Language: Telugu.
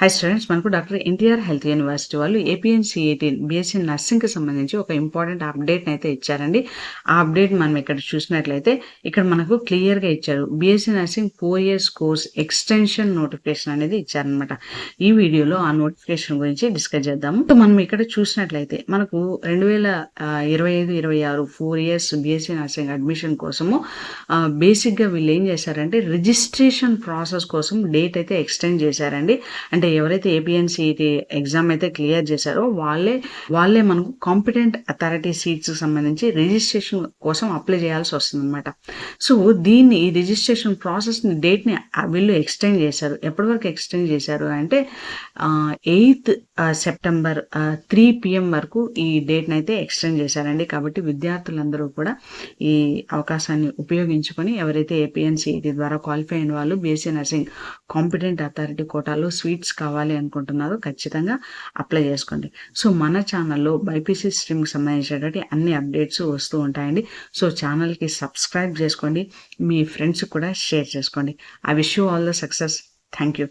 హై స్టూడెంట్స్ మనకు డాక్టర్ ఎన్టీఆర్ హెల్త్ యూనివర్సిటీ వాళ్ళు ఏపీఎన్సీఏటీ బీఎస్సీ నర్సింగ్కి సంబంధించి ఒక ఇంపార్టెంట్ అప్డేట్ని అయితే ఇచ్చారండి. ఆ అప్డేట్ మనం ఇక్కడ చూసినట్లయితే ఇక్కడ మనకు క్లియర్గా ఇచ్చారు. BSc nursing four years course extension notification అనేది ఇచ్చారనమాట ఈ వీడియోలో ఆ నోటిఫికేషన్ గురించి డిస్కస్ చేద్దాము. సో మనం ఇక్కడ చూసినట్లయితే మనకు రెండు వేల ఇరవై ఐదు ఇరవై ఆరు four years BSc nursing admission కోసము బేసిక్గా వీళ్ళు ఏం చేశారంటే రిజిస్ట్రేషన్ ప్రాసెస్ కోసం డేట్ అయితే ఎక్స్టెండ్ చేశారండి. అంటే అంటే ఎవరైతే ఏపీఎన్సీటీ ఎగ్జామ్ అయితే క్లియర్ చేశారో వాళ్ళే వాళ్ళే మనకు కాంపిటెంట్ అథారిటీ సీట్స్ సంబంధించి రిజిస్ట్రేషన్ కోసం అప్లై చేయాల్సి వస్తుంది అనమాట సో దీన్ని ఈ రిజిస్ట్రేషన్ ప్రాసెస్ని డేట్ని వీళ్ళు ఎక్స్టెండ్ చేశారు. ఎప్పటి వరకు ఎక్స్టెండ్ చేశారు అంటే ఎయిత్ సెప్టెంబర్ త్రీ పిఎం వరకు ఈ డేట్ని అయితే ఎక్స్టెండ్ చేశారండి. కాబట్టి విద్యార్థులందరూ కూడా ఈ అవకాశాన్ని ఉపయోగించుకొని ఎవరైతే ఏపీఎన్సీఈటీ ద్వారా క్వాలిఫై అయిన వాళ్ళు బీఎస్సీ నర్సింగ్ కాంపిటెంట్ అథారిటీ కోటాలో స్వీట్స్ కావాలి అనుకుంటున్నారో ఖచ్చితంగా అప్లై చేసుకోండి. సో మన ఛానల్లో బైపీసీ స్ట్రీమ్కి సంబంధించినటువంటి అన్ని అప్డేట్స్ వస్తూ ఉంటాయండి. సో ఛానల్కి సబ్స్క్రైబ్ చేసుకోండి. మీ ఫ్రెండ్స్కి కూడా షేర్ చేసుకోండి. I wish you all the success thank you